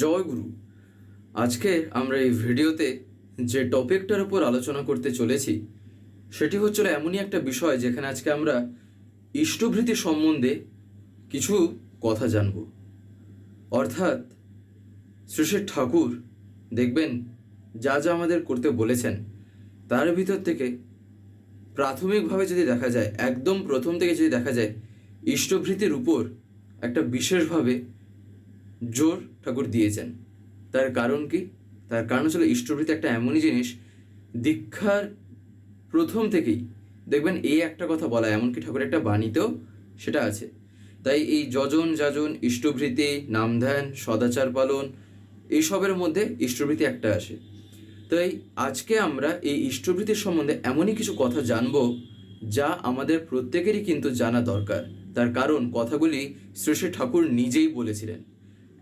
জয় গুরু। আজকে আমরা এই ভিডিওতে যে টপিকটার উপর আলোচনা করতে চলেছি, সেটি হচ্ছিল এমনই একটা বিষয় যেখানে আজকে আমরা ইষ্টভৃতি সম্বন্ধে কিছু কথা জানব। অর্থাৎ শ্রী ঠাকুর দেখবেন যা যা আমাদের করতে বলেছেন, তার ভিতর থেকে প্রাথমিকভাবে যদি দেখা যায়, একদম প্রথম থেকে যদি দেখা যায়, ইষ্টভৃতির উপর একটা বিশেষভাবে জোর ঠাকুর দিয়েছেন। তার কারণ কি? তার কারণ ছিল ইষ্টভৃতি একটা এমনই জিনিস, দীক্ষার প্রথম থেকেই, দেখবেন এই একটা কথা বলা, এমনকি ঠাকুর একটা বাণীতেও সেটা আছে। তাই এই যজন যাজন ইষ্টভৃতি নামধ্যান, সদাচার পালন, এইসবের মধ্যে ইষ্টভৃতি একটা আসে। তাই আজকে আমরা এই ইষ্টভৃতির সম্বন্ধে এমনই কিছু কথা জানব, যা আমাদের প্রত্যেকেরই কিন্তু জানা দরকার। তার কারণ কথাগুলি শ্রী ঠাকুর নিজেই বলেছিলেন।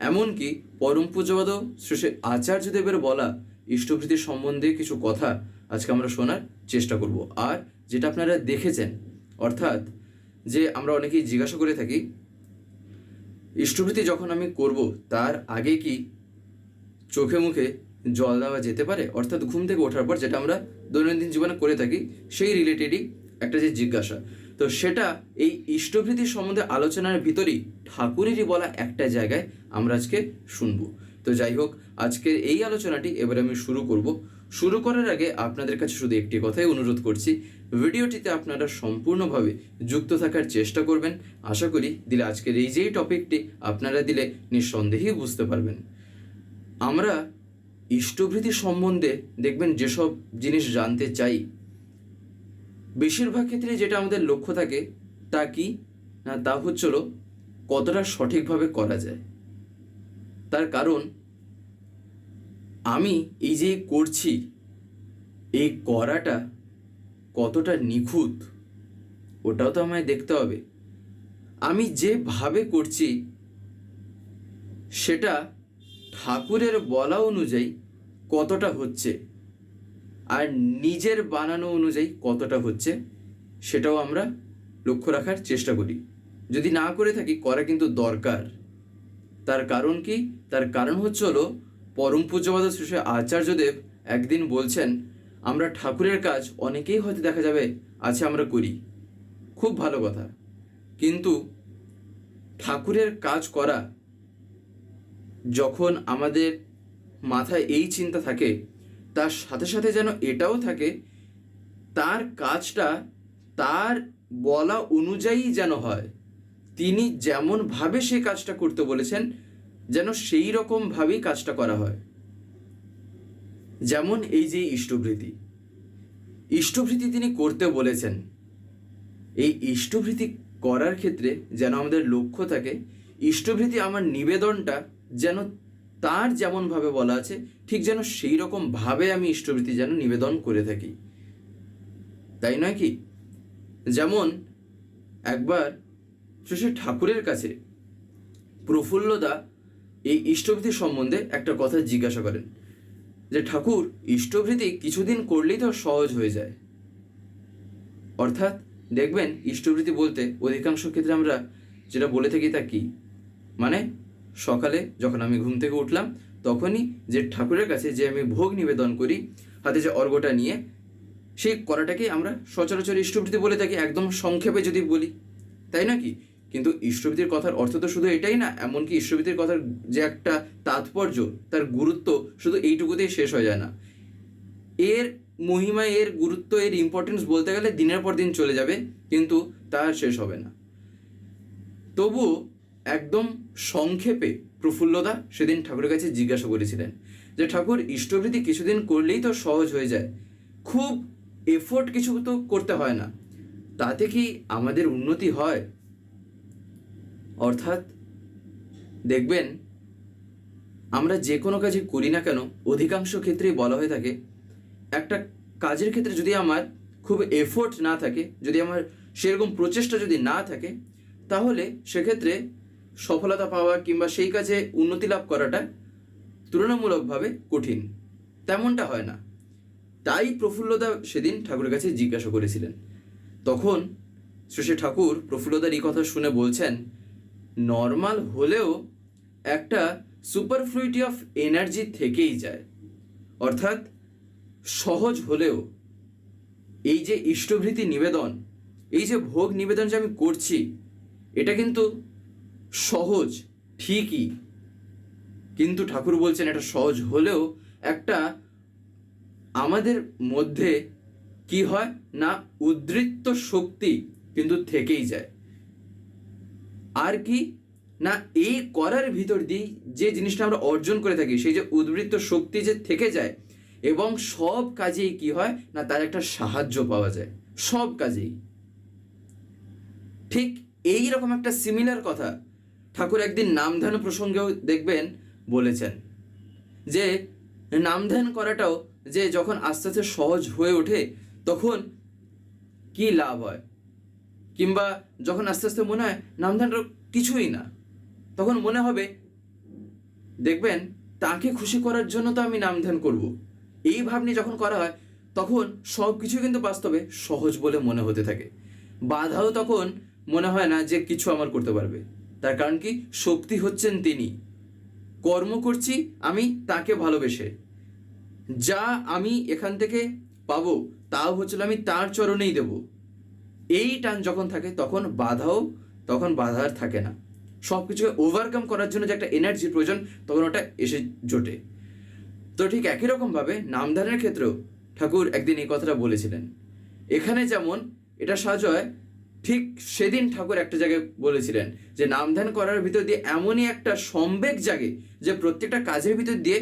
এমনকি পরম পূজ্যবাদ শ্রী আচার্যদেবের বলা ইষ্টভৃতির সম্বন্ধে কিছু কথা আজকে আমরা শোনার চেষ্টা করব। আর যেটা আপনারা দেখেছেন, অর্থাৎ যে আমরা অনেকেই জিজ্ঞাসা করে থাকি, ইষ্টভৃতি যখন আমি করব, তার আগে কি চোখে মুখে জল দেওয়া যেতে পারে? অর্থাৎ ঘুম থেকে ওঠার পর যেটা আমরা দৈনন্দিন জীবনে করে থাকি, সেই রিলেটেডই একটা যে জিজ্ঞাসা। তো সেটা এই ইষ্টভৃতির সম্বন্ধে আলোচনার ভিতরেই ঠাকুরেরই বলা একটা জায়গায় আমরা আজকে শুনব। তো যাই হোক, আজকের এই আলোচনাটি এবার আমি শুরু করব। শুরু করার আগে আপনাদের কাছে শুধু একটি কথাই অনুরোধ করছি, ভিডিওটিতে আপনারা সম্পূর্ণভাবে যুক্ত থাকার চেষ্টা করবেন। আশা করি দিলে আজকের এই যেই টপিকটি আপনারা দিলে নিঃসন্দেহেই বুঝতে পারবেন। আমরা ইষ্টভৃতি সম্বন্ধে দেখবেন যেসব জিনিস জানতে চাই বেশিরভাগ ক্ষেত্রে যেটা আমাদের লক্ষ্য থাকে, তা কি? না, তা হচ্ছিল কতটা সঠিকভাবে করা যায়। তার কারণ, আমি এই যে করছি, এই করাটা কতটা নিখুঁত, ওটাও তো আমায় দেখতে হবে। আমি যেভাবে করছি, সেটা ঠাকুরের বলা অনুযায়ী কতটা হচ্ছে। আর নিজের বানানো অনুযায়ী কতটা হচ্ছে, সেটাও আমরা লক্ষ্য রাখার চেষ্টা করি। যদি না করে থাকি, করা কিন্তু দরকার। তার কারণ কি? তার কারণ হচ্ছে হলো, পরম পূজ্যবাদ শ্রী আচার্যদেব একদিন বলছেন, আমরা ঠাকুরের কাজ অনেকেই হয়তো দেখা যাবে আছে আমরা করি। খুব ভালো কথা। কিন্তু ঠাকুরের কাজ করা, যখন আমাদের মাথায় এই চিন্তা থাকে তার সাথে সাথে যেন এটাও থাকে, তার কাজটা তার বলা অনুযায়ী যেন হয়। তিনি যেমনভাবে সেই কাজটা করতে বলেছেন, যেন সেই রকমভাবেই কাজটা করা হয়। যেমন এই যে ইষ্টভৃতি। ইষ্টভৃতি তিনি করতে বলেছেন। এই ইষ্টভৃতি করার ক্ষেত্রে যেন আমাদের লক্ষ্য থাকে, ইষ্টভৃতি আমার নিবেদনটা যেন তার যেমনভাবে বলা আছে, ঠিক যেন সেই রকম ভাবে আমি ইষ্টভৃতি যেন নিবেদন করে থাকি। তাই নয় কি? যেমন একবার শ্রী ঠাকুরের কাছে প্রফুল্লদা এই ইষ্টভৃতি সম্বন্ধে একটা কথা জিজ্ঞাসা করেন যে, ঠাকুর ইষ্টভৃতি কিছুদিন করলেই তো সহজ হয়ে যায়। অর্থাৎ দেখবেন ইষ্টভৃতি বলতে অধিকাংশ ক্ষেত্রে আমরা যেটা বলে থাকি তা কি? মানে সকালে যখন আমি ঘুম থেকে উঠলাম, তখনই যে ঠাকুরের কাছে যে আমি ভোগ নিবেদন করি, হাতে যে অর্ঘটা নিয়ে, সেই করাটাকে আমরা সচরাচর ইষ্টভৃতি বলে থাকি, একদম সংক্ষেপে যদি বলি। তাই না কি? কিন্তু ইষ্টভৃতির কথার অর্থ তো শুধু এটাই না, এমনকি ইষ্টভৃতির কথার যে একটা তাৎপর্য, তার গুরুত্ব শুধু এইটুকুতেই শেষ হয়ে যায় না। এর মহিমা, এর গুরুত্ব, এর ইম্পর্টেন্স বলতে গেলে দিনের পর দিন চলে যাবে, কিন্তু তা শেষ হবে না। তবুও একদম সংক্ষেপে প্রফুল্লদা সেদিন ঠাকুরের কাছে জিজ্ঞাসা করেছিলেন যে, ঠাকুর ইষ্টভৃতি কিছুদিন করলেই তো সহজ হয়ে যায়। খুব এফোর্ট কিছু তো করতে হয় না। তাতে কি আমাদের উন্নতি হয়? অর্থাৎ, দেখবেন, আমরা যে কোনো কাজই করি না কেন, অধিকাংশ ক্ষেত্রেই বলা হয়ে থাকে, একটা কাজের ক্ষেত্রে যদি আমার খুব এফোর্ট না থাকে, যদি আমার সেরকম প্রচেষ্টা যদি না থাকে, তাহলে সেক্ষেত্রে সফলতা পাওয়া কিংবা সেই কাজে উন্নতি লাভ করাটা তুলনামূলকভাবে কঠিন। তেমনটা হয় না। তাই প্রফুল্লদা সেদিন ঠাকুরের কাছে জিজ্ঞাসা করেছিলেন। তখন শ্রী ঠাকুর প্রফুল্লদার এই কথা শুনে বলছেন, নর্মাল হলেও একটা সুপারফ্লুইটি অফ এনার্জি থেকেই যায়। অর্থাৎ সহজ হলেও এই যে ইষ্টভৃতি নিবেদন, এই যে ভোগ নিবেদন যে আমি করছি, এটা কিন্তু সহজ, ঠিকই। কিন্তু ঠাকুর বলছেন এটা সহজ হলেও একটা আমাদের মধ্যে কি হয় না উদ্বৃত্ত শক্তি কিন্তু থেকেই যায়। আর কি? না, এই করার ভিতর দিয়ে যে জিনিসটা আমরা অর্জন করে থাকি, সেই যে উদ্বৃত্ত শক্তি যে থেকে যায় এবং সব কাজেই কি হয় না, তার একটা সাহায্য পাওয়া যায়। সব কাজেই। ঠিক এই রকম একটা সিমিলার কথা ঠাকুর একদিন নামধ্যান প্রসঙ্গেও দেখবেন বলেছেন যে, নামধ্যান করাটাও যে যখন আস্তে আস্তে সহজ হয়ে ওঠে, তখন কি লাভ হয়? কিংবা যখন আস্তে আস্তে মনে হয় নামধ্যানটা কিছুই না, তখন মনে হবে, দেখবেন তাকে খুশি করার জন্য তো আমি নামধ্যান করব। এই ভাবনি যখন করা হয়, তখন সব কিছু কিন্তু বাস্তবে সহজ বলে মনে হতে থাকে। বাধাও তখন মনে হয় না যে কিছু আমার করতে পারবে। তার কারণ কি? শক্তি হচ্ছেন তিনি। কর্ম করছি আমি, তাকে ভালোবেসে। যা আমি এখান থেকে পাবো, তাও হচ্ছিল আমি তার চরণেই দেব। এই টান যখন থাকে, তখন বাধাও, তখন বাধা আর থাকে না। সব কিছুকে ওভারকাম করার জন্য যে একটা এনার্জির প্রয়োজন, তখন ওটা এসে জোটে। তো ঠিক একই রকমভাবে নামধানের ক্ষেত্রেও ঠাকুর একদিন এই কথাটা বলেছিলেন। এখানে যেমন এটা সাজয় ঠিক সেদিন ঠাকুর একটা জায়গায় বলেছিলেন যে নামধান করার ভিতর দিয়ে এমনই একটা সম্বেগ জাগে যে প্রত্যেকটা কাজের ভিতর দিয়ে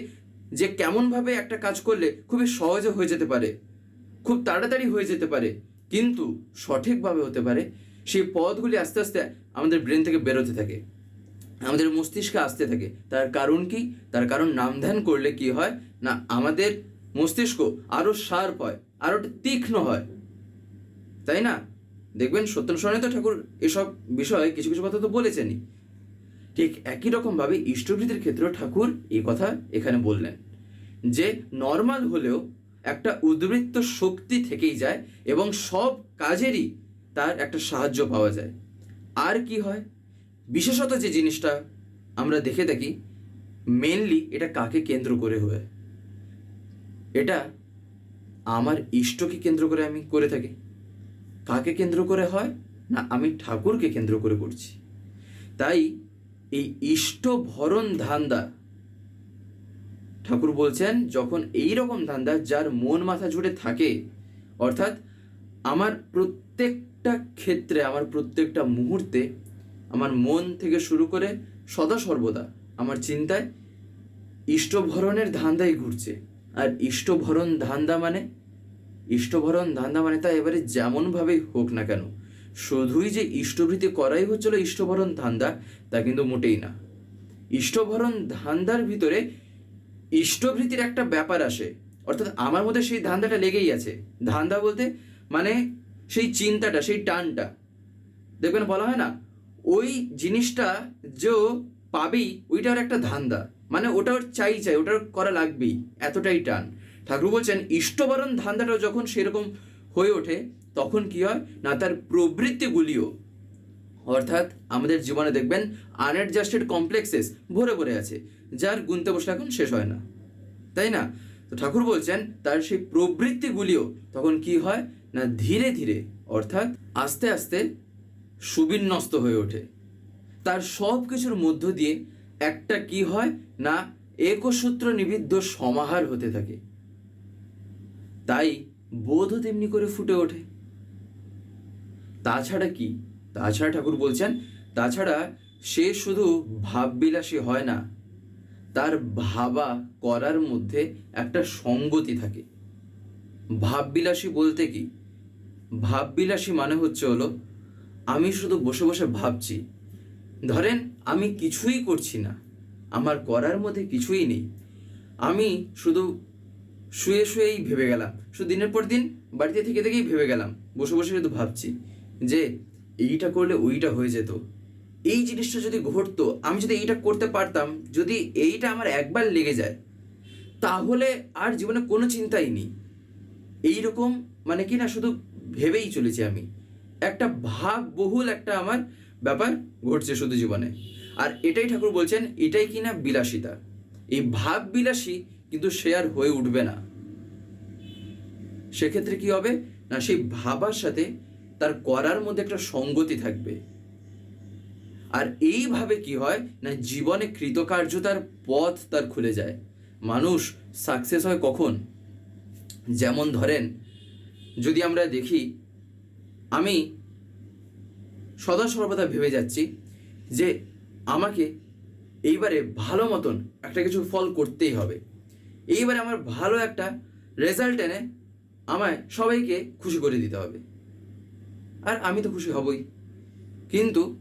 যে কেমনভাবে একটা কাজ করলে খুবই সহজে হয়ে যেতে পারে, খুব তাড়াতাড়ি হয়ে যেতে পারে, কিন্তু সঠিকভাবে হতে পারে, সেই পথগুলি আস্তে আস্তে আমাদের ব্রেন থেকে বেরোতে থাকে, আমাদের মস্তিষ্কে আসতে থাকে। তার কারণ কি? তার কারণ নাম ধ্যান করলে কি হয়? না, আমাদের মস্তিষ্ক আরও শার্প হয় আরও তীক্ষ্ণ হয়। তাই না? দেখবেন সত্যন স্মরণে তো ঠাকুর এসব বিষয়ে কিছু কিছু কথা তো বলেছেনই। ঠিক একই রকমভাবে ইষ্টভৃতির ক্ষেত্রেও ঠাকুর এই কথা এখানে বললেন যে নর্মাল হলেও একটা উদ্বৃত্ত শক্তি থেকেই যায় এবং সব কাজেরই তার একটা সাহায্য পাওয়া যায়। আর কি হয়? বিশেষত যে জিনিসটা আমরা দেখে থাকি মেনলি এটা কাকে কেন্দ্র করে হয়? এটা আমার ইষ্টকে কেন্দ্র করে আমি করে থাকি। কাকে কেন্দ্র করে হয় না আমি ঠাকুরকে কেন্দ্র করে করছি। তাই এই ইষ্ট ভরণ ধান্দা, ঠাকুর বলছেন, যখন এই রকম ধান্দা যার মন মাথা জুড়ে থাকে, অর্থাৎ আমার প্রত্যেকটা ক্ষেত্রে, আমার প্রত্যেকটা মুহূর্তে আমার মন থেকে শুরু করে সদা সর্বদা আমার চিন্তায় ইষ্টভরণের ধান্দাই ঘুরছে। আর ইষ্টভরণ ধান্দা মানে ইষ্টভরণ ধান্দা মানে তা এবারে যেমনভাবেই হোক না কেন, শুধুই যে ইষ্টভৃতি করাই হচ্ছিল ইষ্টভরণ, ধান্দা, তা কিন্তু মোটেই না। ইষ্টভরণ, ধান্দার ভিতরে ইষ্টভৃতির একটা ব্যাপার আসে, অর্থাৎ আমার মধ্যে সেই ধান্দাটা লেগেই আছে। ধান্দা বলতে মানে সেই চিন্তাটা, সেই টানটা। দেখবেন বলা হয় না, ওই জিনিসটা যে পাবেই, ওইটার একটা ধান্দা। মানে ওটা ওর চাই চাই ওটার করা লাগবেই, এতটাই টান। ঠাকুর বলছেন, ইষ্টবরণ ধান্দাটাও যখন সেরকম হয়ে ওঠে, তখন কি হয়? না, তার প্রবৃত্তিগুলিও। অর্থাৎ আমাদের জীবনে দেখবেন আনঅ্যাডজাস্টেড কমপ্লেক্সেস ভরে ভরে আছে, যার গুনতে বসলে এখন শেষ হয় না। তাই না? তো ঠাকুর বলছেন, তার সেই প্রবৃত্তিগুলিও তখন কি হয়? না, ধীরে ধীরে, অর্থাৎ আস্তে আস্তে সুবিন্যস্ত হয়ে ওঠে। তার সব কিছুর মধ্য দিয়ে একটা কি হয়? না, একসূত্র নিবিদ্ধ সমাহার হতে থাকে। তাই বোধও তেমনি করে ফুটে ওঠে। তাছাড়া কি? তাছাড়া ঠাকুর বলছেন, তাছাড়া সে শুধু ভাববিলাসী হয় না, তার ভাবা করার মধ্যে একটা সঙ্গতি থাকে। ভাববিলাসী বলতে কি? ভাববিলাসী মানে হচ্ছে হলো, আমি শুধু বসে বসে ভাবছি। ধরেন আমি কিছুই করছি না, আমার করার মধ্যে কিছুই নেই। আমি শুধু শুয়ে শুয়েই ভেবে গেলাম। শুধু দিনের পর দিন বাড়িতে থেকে থেকেই ভেবে গেলাম। বসে বসে শুধু ভাবছি যে, এইটা করলে ওইটা হয়ে যেত। এই জিনিসটা যদি ঘটতো, আমি যদি এইটা করতে পারতাম, যদি এইটা আমার একবার লেগে যায়, তাহলে আর জীবনে কোনো চিন্তাই নেই। এইরকম মানে কি না, শুধু ভেবেই চলেছি আমি। একটা ভাব বহুল একটা আমার ব্যাপার ঘটছে শুধু জীবনে। আর এটাই ঠাকুর বলছেন, এটাই কিনা বিলাসিতা। এই ভাব বিলাসী কিন্তু সে আর হয়ে উঠবে না। সেক্ষেত্রে কি হবে? না, সেই ভাবার সাথে তার করার মধ্যে একটা সঙ্গতি থাকবে। আর এইভাবে কি হয়? না, জীবনে কৃতকার্যতার পথ তার খুলে যায়। মানুষ সাকসেস হয় কখন? যেমন ধরেন, যদি আমরা দেখি, আমি সদা সর্বদা ভেবে যাচ্ছি যে আমাকে এইবারে ভালো মতন একটা কিছু ফল করতেই হবে। এইবারে আমার ভালো একটা রেজাল্ট এনে আমায় সবাইকে খুশি করে দিতে হবে। আর আমি তো খুশি হবই। কিন্তু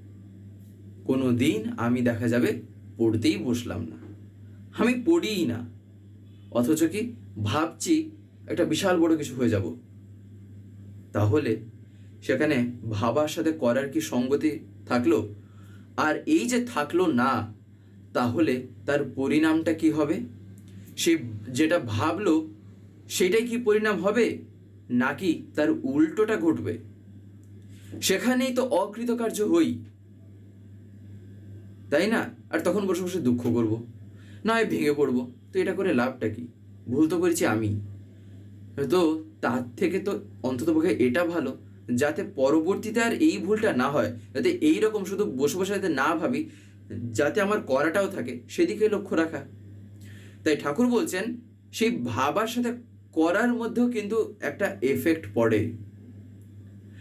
কোনো দিন আমি দেখা যাবে পড়তেই বসলাম না। আমি পড়িই না। অথচ কি ভাবছি একটা বিশাল বড় কিছু হয়ে যাব। তাহলে সেখানে ভাবার সাথে করার কি সঙ্গতি থাকল? আর এই যে থাকল না, তাহলে তার পরিণামটা কি হবে? সে যেটা ভাবলো, সেটাই কি পরিণাম হবে? নাকি তার উল্টোটা ঘটবে? সেখানেই তো অকৃতকার্য হই। তাই না? আর তখন বসে বসে দুঃখ করব। না হয় ভেঙে পড়ব। তো এটা করে লাভটা কি? ভুল তো করেছি আমি। তো তার থেকে তো অন্তত পক্ষে এটা ভালো, যাতে পরবর্তীতে আর এই ভুলটা না হয়। যাতে এই রকম শুধু বসে বসে যাতে না ভাবি, যাতে আমার করাটাও থাকে সেদিকে লক্ষ্য রাখা। তাই ঠাকুর বলছেন, সেই ভাবার সাথে করার মধ্যেও কিন্তু একটা এফেক্ট পড়ে।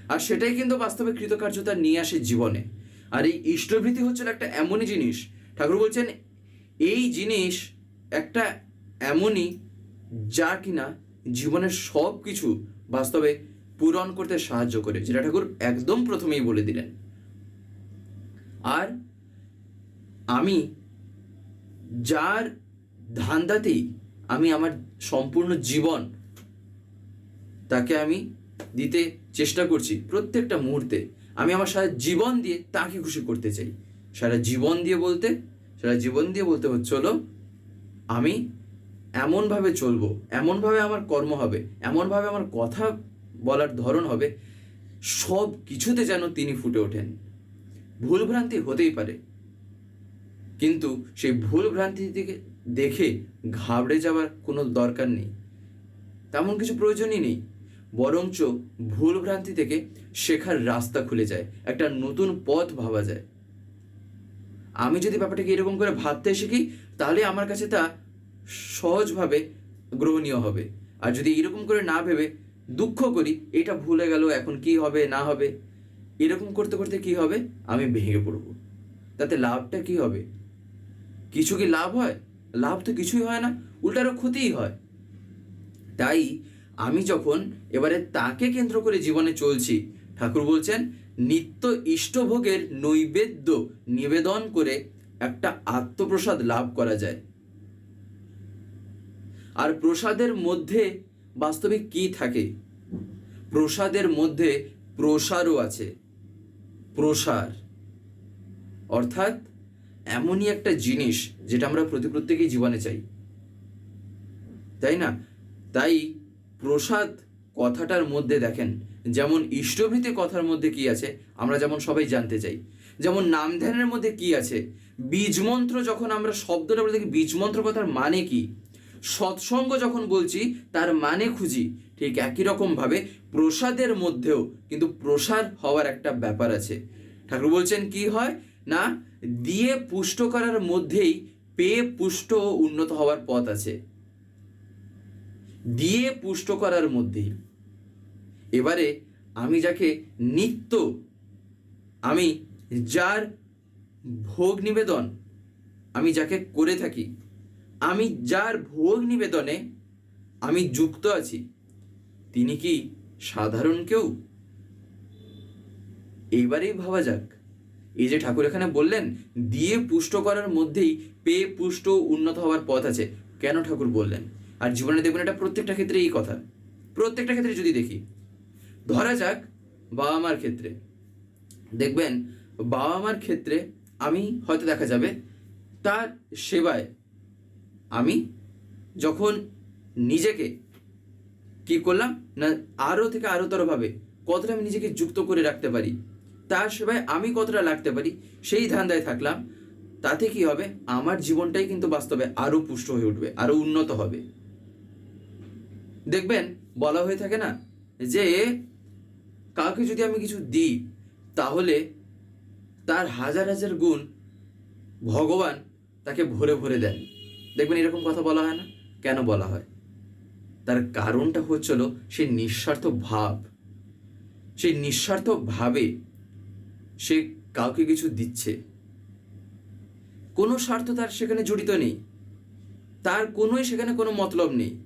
আর সেটাই কিন্তু বাস্তবে কৃতকার্যতা নিয়ে আসে জীবনে। আর এই ইষ্টভৃতি হচ্ছে একটা এমনই জিনিস। ঠাকুর বলছেন, এই জিনিস একটা এমনই যা কিনা জীবনের সব কিছু বাস্তবে পূরণ করতে সাহায্য করে, যেটা ঠাকুর একদম প্রথমেই বলে দিলেন। আর আমি যার ধান্দাতেই আমি আমার সম্পূর্ণ জীবন তাকে আমি দিতে চেষ্টা করছি প্রত্যেকটা মুহূর্তে। আমি আমার সারা জীবন দিয়ে তাকে খুশি করতে চাই। সারা জীবন দিয়ে বলতে, সারা জীবন দিয়ে বলতে হচ্ছে হলো আমি এমনভাবে চলবো, এমনভাবে আমার কর্ম হবে, এমনভাবে আমার কথা বলার ধরন হবে, সব কিছুতে যেন তিনি ফুটে ওঠেন। ভুলভ্রান্তি হতেই পারে। কিন্তু সেই ভুল ভ্রান্তি থেকে দেখে ঘাবড়ে যাওয়ার কোনো দরকার নেই। তেমন কিছু প্রয়োজনই নেই। বরঞ্চ ভুল ভ্রান্তি থেকে শেখার রাস্তা খুলে যায়, একটা নতুন পথ ভাবা যায়। আমি যদি ব্যাপারটাকে এরকম করে ভাবতে শিখি, তাহলে আমার কাছে তা সহজভাবে গ্রহণীয় হবে। আর যদি এরকম করে না ভেবে দুঃখ করি, এটা ভুলে গেল, এখন কি হবে, না হবে, এরকম করতে করতে কি হবে? আমি ভেঙে পড়ব। তাতে লাভটা কি হবে? কিছু কি লাভ হয়? লাভ তো কিছুই হয় না, উল্টারও ক্ষতিই হয়। তাই আমি যখন এবারে তাকে কেন্দ্র করে জীবনে চলছি, ঠাকুর বলছেন, নিত্য ইষ্টভোগের নৈবেদ্য নিবেদন করে একটা আত্মপ্রসাদ লাভ করা যায়। আর প্রসাদের মধ্যে বাস্তবে কি থাকে? প্রসাদের মধ্যে প্রসারও আছে। প্রসার অর্থাৎ এমনই একটা জিনিস যেটা আমরা প্রতি প্রত্যেকেই জীবনে চাই। তাই না? তাই প্রসাদ কথাটার মধ্যে দেখেন, যেমন ইষ্টভৃতি কথার মধ্যে কি আছে, আমরা যেমন সবাই জানতে চাই। যেমন নাম ধ্যানের মধ্যে কি আছে, বীজমন্ত্র যখন আমরা শব্দটা বলে দেখি বীজমন্ত্র কথার মানে কি? সৎসঙ্গ যখন বলছি, তার মানে খুঁজি, ঠিক একই রকমভাবে প্রসাদের মধ্যেও কিন্তু প্রসাদ হওয়ার একটা ব্যাপার আছে। ঠাকুর বলছেন, কি হয় না? দিয়ে পুষ্ট করার মধ্যেই পেয়ে পুষ্ট ও উন্নত হওয়ার পথ আছে। দিয়ে পুষ্ট করার মধ্যেই। এবারে আমি যাকে নিত্য, আমি যার ভোগ নিবেদন আমি যাকে করে থাকি, আমি যার ভোগ নিবেদনে আমি যুক্ত আছি, তিনি কি সাধারণ কেউ? এইবারেই ভাবা যাক। এই যে ঠাকুর এখানে বললেন, দিয়ে পুষ্ট করার মধ্যেই পেয়ে পুষ্ট উন্নত হওয়ার পথ আছে। কেন ঠাকুর বললেন? আর জীবনে দেখবেন এটা প্রত্যেকটা ক্ষেত্রে এই কথা। প্রত্যেকটা ক্ষেত্রে যদি দেখি, ধরা যাক বাবা মার ক্ষেত্রে। দেখবেন বাবা মার ক্ষেত্রে আমি হয়তো দেখা যাবে, তার সেবায় আমি যখন নিজেকে কি করলাম না আরও থেকে আরোতরভাবে কতটা আমি নিজেকে যুক্ত করে রাখতে পারি তার সেবায় আমি কতটা লাগতে পারি, সেই ধান্দায় থাকলাম। তাতে কি হবে? আমার জীবনটাই কিন্তু বাস্তবে আরও পুষ্ট হয়ে উঠবে আরও উন্নত হবে। দেখবেন, বলা হয়ে থাকে না যে, কাউকে যদি আমি কিছু দিই, তাহলে তার হাজার হাজার গুণ ভগবান তাকে ভরে ভরে দেন। দেখবেন এরকম কথা বলা হয় না? কেন বলা হয়? তার কারণটা হচ্ছিল সেই নিঃস্বার্থ ভাব। সেই নিঃস্বার্থ ভাবে সে কাউকে কিছু দিচ্ছে। কোনো স্বার্থ তার সেখানে জড়িত নেই। তার কোনোই সেখানে কোনো মতলব নেই।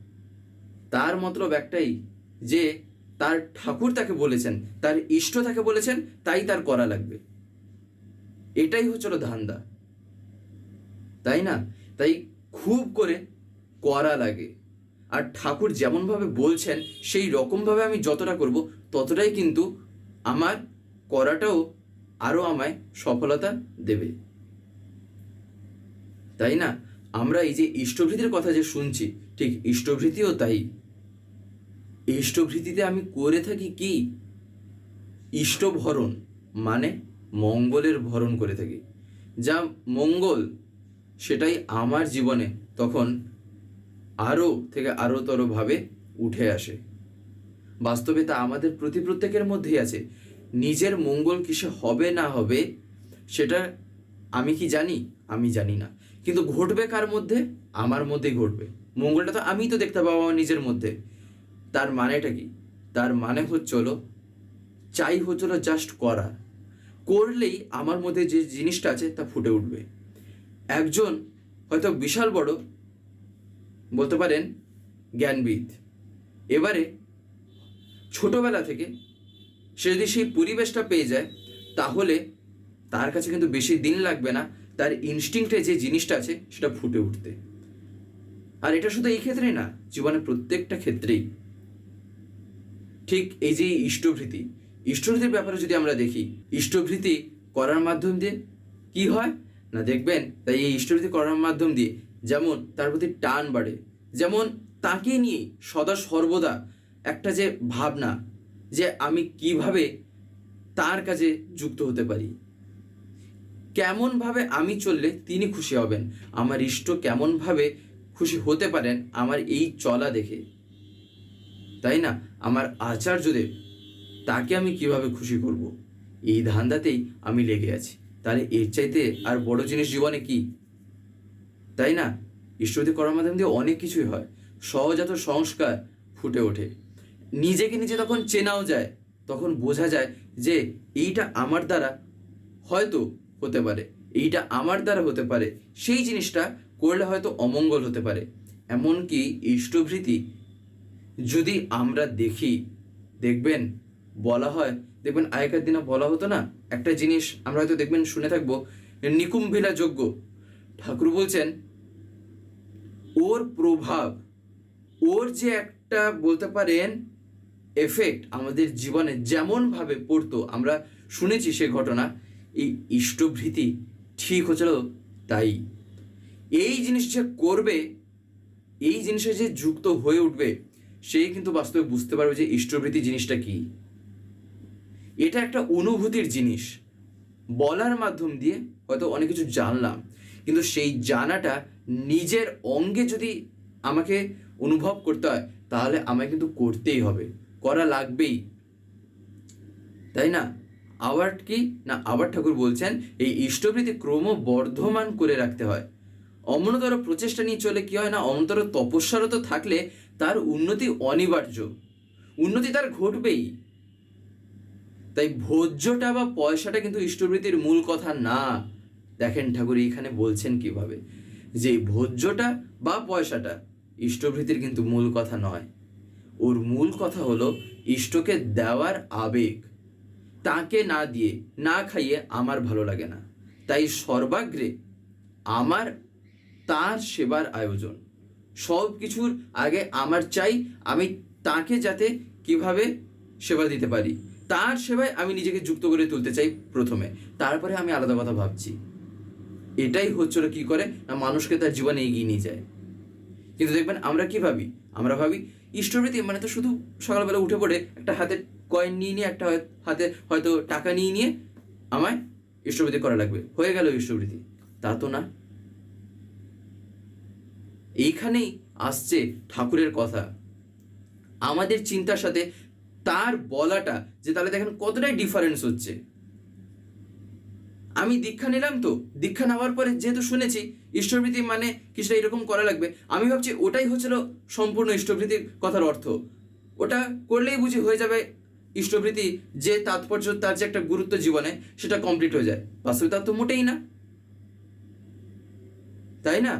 তার মতলব একটাই যে, তার ঠাকুর তাকে বলেছেন, তার ইষ্ট তাকে বলেছেন, তাই তার করা লাগবে। এটাই হচ্ছিল ধান্দা। তাই না? তাই খুব করে করা লাগে। আর ঠাকুর যেমনভাবে বলছেন, সেই রকমভাবে আমি যতটা করব, ততটাই কিন্তু আমার করাটাও আরও আমায় সফলতা দেবে। তাই না? আমরা এই যে ইষ্টভৃতির কথা যে শুনছি, ঠিক ইষ্টভৃতিও তাই। ইষ্টভৃতিতে আমি করে থাকি কি? ইষ্টভরণ মানে মঙ্গলের ভরণ করে থাকি। যা মঙ্গল, সেটাই আমার জীবনে তখন আরও থেকে আরোতরভাবে উঠে আসে। বাস্তবে তা আমাদের প্রতি প্রত্যেকের মধ্যেই আছে। নিজের মঙ্গল কিসে হবে না হবে, সেটা আমি কি জানি? আমি জানি না। কিন্তু ঘটবে কার মধ্যে? আমার মধ্যেই ঘটবে। মঙ্গলটা তো আমি তো দেখতে পাবো আমার নিজের মধ্যে। তার মানেটা কি? তার মানে হচ্ছিল চাই হচ্ছিল জাস্ট করা। করলেই আমার মধ্যে যে জিনিসটা আছে তা ফুটে উঠবে। একজন হয়তো বিশাল বড়, বলতে পারেন জ্ঞানবিদ। এবারে ছোটবেলা থেকে সে যদি সেই পরিবেশটা পেয়ে যায়, তাহলে তার কাছে কিন্তু বেশি দিন লাগবে না, তার ইনস্টিংক্টে যে জিনিসটা আছে সেটা ফুটে উঠতে। আর এটা শুধু এই ক্ষেত্রে না, জীবনের প্রত্যেকটা ক্ষেত্রেই। ঠিক এই যে ইষ্টভৃতি, ইষ্টভৃতির ব্যাপারে যদি আমরা দেখি, ইষ্টভৃতি করার মাধ্যম দিয়ে কি হয়? না দেখবেন, তাই এই ইষ্টভৃতি করার মাধ্যম দিয়ে যেমন তার প্রতি টান বাড়ে, যেমন তাকে নিয়ে সদা সর্বদা একটা যে ভাবনা যে আমি কীভাবে তার কাছে যুক্ত হতে পারি। কেমনভাবে আমি চললে তিনি খুশি হবেন? আমার ইষ্ট কেমনভাবে খুশি হতে পারেন? আমার এই চলা দেখে। তাই না? আমার আচার্যদেব, তাকে আমি কীভাবে খুশি করব? এই ধান্দাতেই আমি লেগে আছি। তাহলে এর চাইতে আর বড় জিনিস জীবনে কি? তাই না? ঈশ্বরদী করার মাধ্যম দিয়ে অনেক কিছুই হয়। সহজাত সংস্কার ফুটে ওঠে। নিজেকে নিজে তখন চেনাও যায়, তখন বোঝা যায় যে এইটা আমার দ্বারা হয়তো হতে পারে, এইটা আমার দ্বারা হতে পারে, সেই জিনিসটা করলে হয়তো অমঙ্গল হতে পারে। এমনকি ইষ্টভৃতি, যদি আমরা দেখি, দেখবেন, বলা হয়, দেখবেন আগেকার দিনে বলা হতো না, একটা জিনিস আমরা হয়তো দেখবেন শুনে থাকব, নিকুম্ভিলা যোগ্য ঠাকুর বলছেন, ওর প্রভাব, ওর যে একটা বলতে পারেন এফেক্ট আমাদের জীবনে যেমনভাবে পড়তো, আমরা শুনেছি সে ঘটনা, এই ইষ্টভৃতি ঠিক হচ্ছিল তাই। এই জিনিস যে করবে, এই জিনিসে যে যুক্ত হয়ে উঠবে সেই কিন্তু বাস্তবে বুঝতে পারবে যে ইষ্টভৃতি জিনিসটা কি। এটা একটা অনুভূতির জিনিস। বলার মাধ্যম দিয়ে হয়তো অনেক কিছু জানলাম, কিন্তু সেই জানাটা নিজের অঙ্গে যদি আমাকে অনুভব করতে হয়, তাহলে আমায় কিন্তু করতেই হবে। করা লাগবেই। তাই না? আবার কি? না আবার ঠাকুর বলছেন, এই ইষ্টভৃতি ক্রমবর্ধমান করে রাখতে হয়। অমনতর প্রচেষ্টা নিয়ে চলে কি হয় না? অমনতর তপস্যারত থাকলে তার উন্নতি অনিবার্য। উন্নতি তার ঘটবেই। তাই ভোজ্যটা বা পয়সাটা কিন্তু ইষ্টবৃত্তির মূল কথা না। দেখেন ঠাকুর, এইখানে বলছেন কীভাবে? যে ভোজ্যটা বা পয়সাটা ইষ্টভৃতির কিন্তু মূল কথা নয়। ওর মূল কথা হলো ইষ্টকে দেওয়ার আবেগ। তাকে না দিয়ে, না খাইয়ে আমার ভালো লাগে না। তাই সর্বাগ্রে আমার, তার সেবার আয়োজন। সব কিছুর আগে আমার চাই, আমি তাকে যাতে কীভাবে সেবা দিতে পারি। তার সেবায় আমি নিজেকে যুক্ত করে তুলতে চাই প্রথমে। তারপরে আমি আলাদা কথা ভাবছি। এটাই হচ্ছিল কি করে? না মানুষকে তার জীবনে এগিয়ে নিয়ে যায়। কিন্তু দেখবেন আমরা কি ভাবি? আমরা ভাবি ইষ্টবৃত্তি মানে তো শুধু সকালবেলা উঠে পড়ে একটা হাতে কয়েন নিয়ে নিয়ে, একটা হাতে হয়তো টাকা নিয়ে নিয়ে আমায় ইষ্টবৃত্তি করা লাগবে। হয়ে গেল ইষ্টবৃত্তি তা তো না। এইখানেই আসছে ঠাকুরের কথা। আমাদের চিন্তার সাথে তার বলাটা যে তাহলে দেখেন কতটাই ডিফারেন্স হচ্ছে। আমি দীক্ষা নিলাম তো। দীক্ষা নেওয়ার পরে যেহেতু শুনেছি ইষ্টভৃতি মানে কিছুটা এরকম করা লাগবে। আমি ভাবছি ওটাই হচ্ছিল সম্পূর্ণ ইষ্টভৃতির কথার অর্থ। ওটা করলেই বুঝি হয়ে যাবে ইষ্টভৃতি যে তাৎপর্য, তার যে একটা গুরুত্ব জীবনে, সেটা কমপ্লিট হয়ে যায়। বাস্তবে তার তো মোটেই না। তাই না?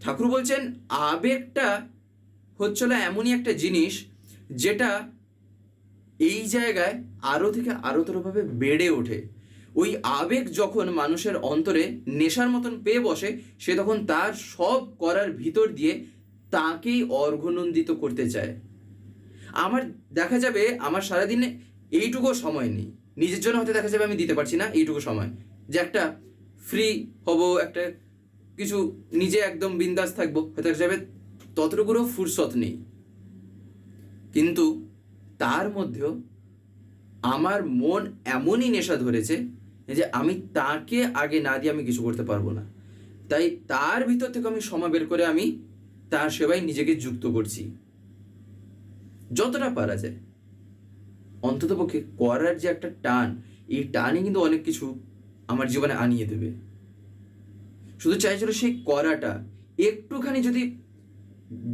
ঠাকুর বলছেন, আবেগটা হচ্ছিল এমনই একটা জিনিস যেটা এই জায়গায় আরও থেকে আরোতরভাবে বেড়ে ওঠে। ওই আবেগ যখন মানুষের অন্তরে নেশার মতন পেয়ে বসে, সে তখন তার সব করার ভিতর দিয়ে তাকেই অর্ঘনন্দিত করতে চায়। আমার দেখা যাবে আমার সারাদিনে এইটুকু সময় নেই। নিজের জন্য হয়তো দেখা যাবে আমি দিতে পারছি না এইটুকু সময়। যে একটা ফ্রি হব, একটা কিছু নিজে একদম বিন্দাস থাকব, হয়তো দেখা যাবে ততটুকুরও ফুরসত নেই। কিন্তু তার মধ্যেও আমার মন এমনই নেশা ধরেছে যে আমি তাকে আগে না দিয়ে আমি কিছু করতে পারব না। তাই তার ভিতর থেকে আমি সময় বের করে আমি তার সেবায় নিজেকে যুক্ত করছি। যতটা পারা যায়। অন্তত পক্ষে করার যে একটা টান, এই টানই কিন্তু অনেক কিছু আমার জীবনে আনিয়ে দেবে। শুধু চাইছিল সেই করাটা। একটুখানি যদি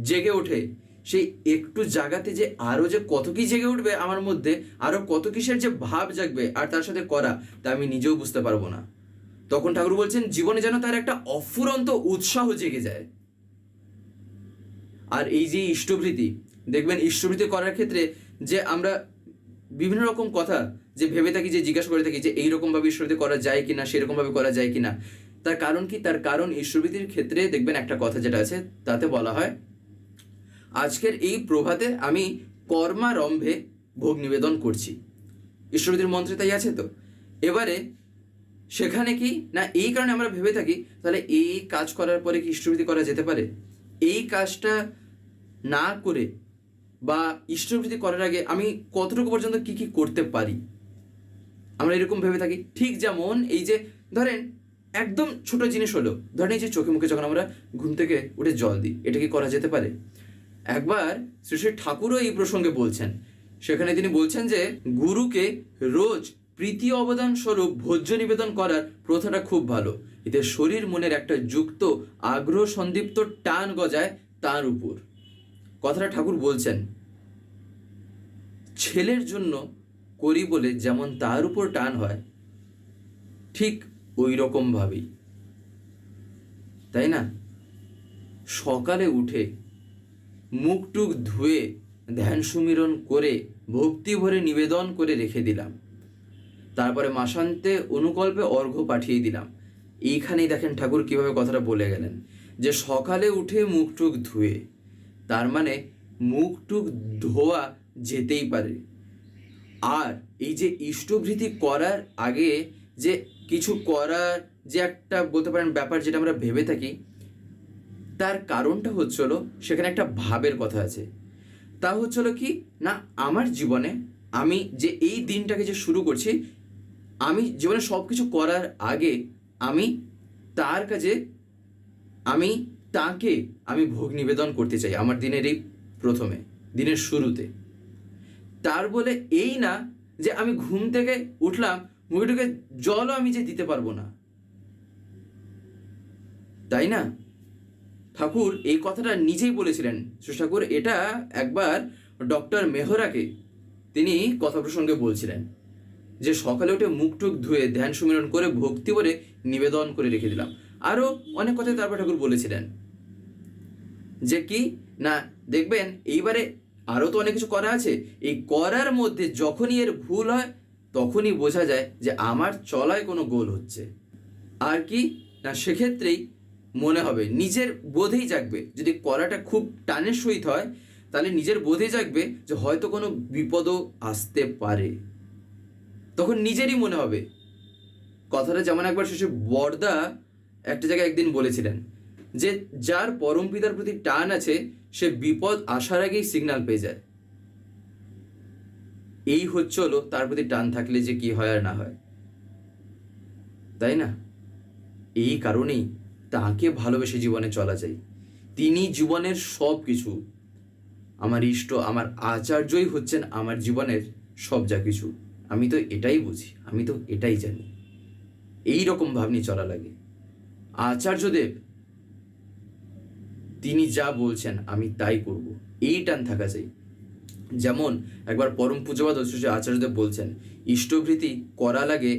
জেগে ওঠে সেই একটু জায়গাতে যে আরও যে কত কি জেগে উঠবে আমার মধ্যে, আরও কত কিসের যে ভাব জাগবে আর তার সাথে করা, তা আমি নিজেও বুঝতে পারব না। তখন ঠাকুর বলছেন, জীবনে যেন তার একটা অফুরন্ত উৎসাহ জেগে যায়। আর এই যে ইষ্টভৃতি, দেখবেন ইষ্টভৃতি করার ক্ষেত্রে যে আমরা বিভিন্ন রকম কথা যে ভেবে থাকি, যে জিজ্ঞাসা করে থাকি যে এইরকম ভাবে ঈশ্বরভৃতি করা যায় কিনা, সেরকম ভাবে করা যায় কিনা, তার কারণ কি? তার কারণ ঈশ্বরভৃতির ক্ষেত্রে দেখবেন একটা কথা যেটা আছে, তাতে বলা হয় আজকের এই প্রভাতে আমি কর্মারম্ভে ভোগ নিবেদন করছি। ঈশ্বরদের মন্ত্রে তাই আছে তো? এবারে সেখানে কি? না, এই কারণে আমরা ভেবে থাকি, তাহলে এই কাজ করার পরে কি ইষ্টভৃতি করা যেতে পারে? এই কাজটা না করে বা ইষ্টভৃতি করার আগে আমি কতটুকু পর্যন্ত কি কি করতে পারি? আমরা এরকম ভেবে থাকি। ঠিক যেমন এই যে, ধরেন একদম ছোট জিনিস হলো, ধরেন এই যে চোখে মুখে যখন আমরা ঘুম থেকে উঠে জল দিই, এটা কি করা যেতে পারে? একবার শ্রী শ্রী ঠাকুরও এই প্রসঙ্গে বলছেন। সেখানে তিনি বলছেন যে, গুরুকে রোজ প্রীতি অবদান স্বরূপ ভোজ্য নিবেদন করার প্রথাটা খুব ভালো। এতে শরীর মনের একটা যুক্ত, আগ্রহ সন্দীপ্ত টান গজায় তার উপর। কথাটা ঠাকুর বলছেন, ছেলের জন্য করি বলে যেমন তার উপর টান হয়, ঠিক ওই রকম ভাবেই তাই না? সকালে উঠে মুখটুক ধুয়ে ধ্যান সুমিরন করে ভক্তি ভরে নিবেদন করে রেখে দিলাম। তারপরে মাসান্তে অনুকল্পে অর্ঘ্য পাঠিয়ে দিলাম। এইখানেই দেখেন ঠাকুর কীভাবে কথাটা বলে গেলেন যে সকালে উঠে মুখটুক ধুয়ে, তার মানে মুখটুক ধোয়া যেতেই পারে। আর এই যে ইষ্টভৃতি করার আগে যে কিছু করার যে একটা বলতে পারেন ব্যাপার যেটা আমরা ভেবে থাকি তার কারণটা হচ্ছিল সেখানে একটা ভাবের কথা আছে। তা হচ্ছিল কি, না, আমার জীবনে আমি যে এই দিনটাকে যে শুরু করছি, আমি জীবনে সব কিছু করার আগে আমি তার কাছে আমি তাকে আমি ভোগ নিবেদন করতে চাই আমার দিনের এই প্রথমে, দিনের শুরুতে। তার বলে এই না যে আমি ঘুম থেকে উঠলাম, মুখে জলও আমি যে দিতে পারব না। তাই না? ঠাকুর এই কথাটা নিজেই বলেছিলেন। শ্রী ঠাকুর, এটা একবার ডক্টর মেহরাকে তিনি কথা প্রসঙ্গে বলছিলেন যে, সকালে উঠে মুখটুক ধুয়ে ধ্যান সুমিরন করে ভক্তি করে নিবেদন করে রেখে দিলাম। আরও অনেক কথাই তারপর ঠাকুর বলেছিলেন যে, কি? না, দেখবেন এইবারে আরও তো অনেক কিছু করা আছে। এই করার মধ্যে যখনই এর ভুল হয়, তখনই বোঝা যায় যে, আমার চলায় কোনো গোল হচ্ছে। আর কি? না, সেক্ষেত্রেই মনে হবে। নিজের বোধেই জাগবে। যদি করাটা খুব টানের সহিত হয়, তাহলে নিজের বোধে জাগবে যে হয়তো কোনো বিপদও আসতে পারে। তখন নিজেরই মনে হবে। কথাটা যেমন একবার শেষে বর্দা একটা জায়গায় একদিন বলেছিলেন যে, যার পরম পিতার প্রতি টান আছে, সে বিপদ আসার আগেই সিগন্যাল পেয়ে যায়। এই হচ্ছে হলো তার প্রতি টান থাকলে যে কি হয় আর না হয়। তাই না? এই কারণেই তাকে ভালোবেসে জীবনে চলা যায়। তিনি জীবনের সব কিছু আমার ইষ্ট, আমার আচার্যই হচ্ছেন আমার জীবনের সব যা কিছু। আমি তো এটাই বুঝি, আমি তো এটাই জানি। এই রকম ভাবনি চলা লাগে। আচার্যদেব, তিনি যা বলছেন আমি তাই করব। এই টান থাকা চাই। যেমন একবার পরম পূজবাদ অশ্রী আচার্যদেব বলছেন, ইষ্টভৃতি করা লাগে,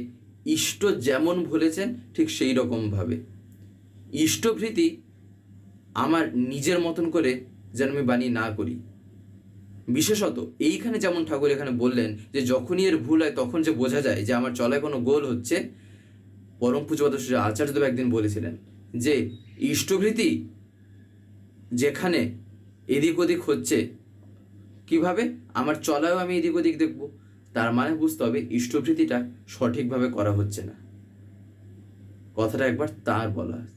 ইষ্ট যেমন ভুলেছেন, ঠিক সেই রকম ভাবে। ইষ্টভৃতি আমার নিজের মতন করে যেন আমি বানিয়ে না করি। বিশেষত এইখানে যেমন ঠাকুর এখানে বললেন যে যখনই এর ভুল হয় তখন যে বোঝা যায় যে আমার চলায় কোনো গোল হচ্ছে, পরম পূজবাদ আচার্যদেব একদিন বলেছিলেন যে ইষ্টভৃতি যেখানে এদিক ওদিক হচ্ছে, কীভাবে? আমার চলায়ও আমি এদিক ওদিক দেখব। তার মানে বুঝতে হবে ইষ্টভৃতিটা সঠিকভাবে করা হচ্ছে না। কথাটা একবার তার বলা